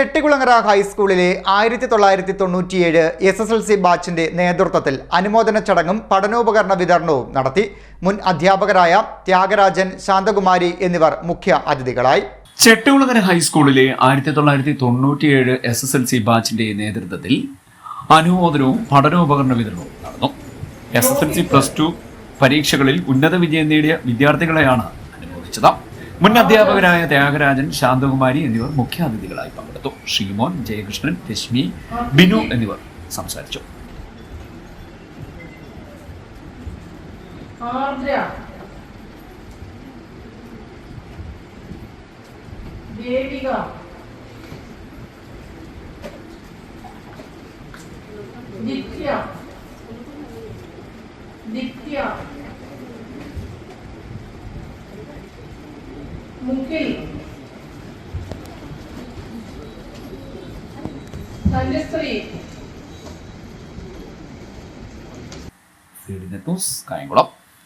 ചെട്ടികുളങ്ങര ഹൈസ്കൂളിലെ ആയിരത്തി തൊള്ളായിരത്തി തൊണ്ണൂറ്റിയേഴ് എസ് എസ് എൽ സി ബാച്ചിന്റെ നേതൃത്വത്തിൽ അനുമോദന ചടങ്ങും പഠനോപകരണ വിതരണവും നടത്തി. മുൻ അധ്യാപകരായ ത്യാഗരാജൻ ശാന്തകുമാരി എന്നിവർ മുഖ്യ അതിഥികളായി. ചെട്ടികുളങ്ങര ഹൈസ്കൂളിലെ ആയിരത്തി തൊള്ളായിരത്തി തൊണ്ണൂറ്റിയേഴ് എസ് എസ് എൽ സി ബാച്ചിന്റെ നേതൃത്വത്തിൽ അനുമോദനവും പഠനോപകരണ വിതരണവും നടന്നു. S S L C plus two പരീക്ഷകളിൽ ഉന്നത വിജയം നേടിയ വിദ്യാർത്ഥികളെയാണ് അനുമോദിച്ചത്. മുൻ അധ്യാപകരായ ത്യാഗരാജൻ ശാന്തകുമാരി എന്നിവർ മുഖ്യാതിഥികളായി പങ്കെടുത്തു. ശ്രീമോൻ ജയകൃഷ്ണൻ രശ്മി ബിനു എന്നിവർ സംസാരിച്ചു. ആർദ്ര. ദേവിക. നിത്യ. നിത്യ. ముఖ్యులు తండ్రి Ferdinand Kaengolok.